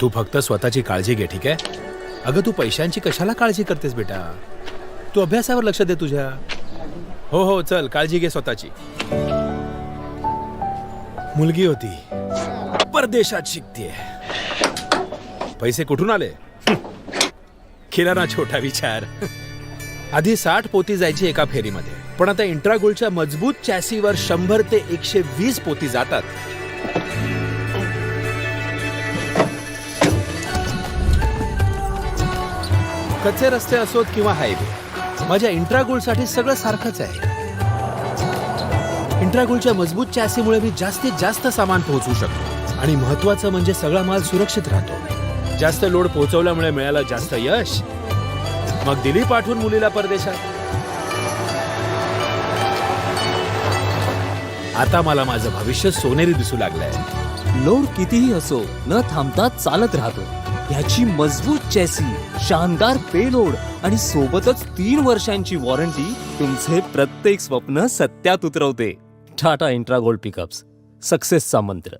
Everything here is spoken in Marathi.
तू फक्त स्वतःची काळजी घे ठीक आहे? अगं तू पैशांची कशाला काळजी करतेस बेटा? तू अभ्यासावर लक्ष दे तुझ्या. हो हो चल काळजी घे स्वतःची. मुलगी होती. परदेशात शिकतीये. पैसे कुठून आले? केला ना छोटा विचार. आधी साठ पोती जायची एका फेरीमध्ये. पण आता इंट्रागोलच्या मजबूत चॅसीवर शंभर ते एकशे वीस पोती जातात. कच्चे रस्ते असोत किंवा हायवे माझ्या इंट्रागोल्डसाठी सगळं सारखंच आहे. इंट्रागोल्डच्या मजबूत चॅसीमुळे मी जास्तीत जास्त सामान पोहोचवू शकतो आणि महत्वाचं म्हणजे सगळा माल सुरक्षित राहतो. जास्त लोड पोहोचवल्यामुळे मिळाला जास्त यश. मग दिली पाठवून मुलीला परदेशात. आता मला माझं भविष्य सोनेरी दिसू लागलंय. लोड कितीही असो न थांबता चालत राहतो. याची मजबूत चॅसी शानदार पेलोड आणि सोबतच तीन वर्षांची वॉरंटी तुमचे प्रत्येक स्वप्न सत्यात उतरवते. Tata Intra Gold pickups. सक्सेसचा मंत्र.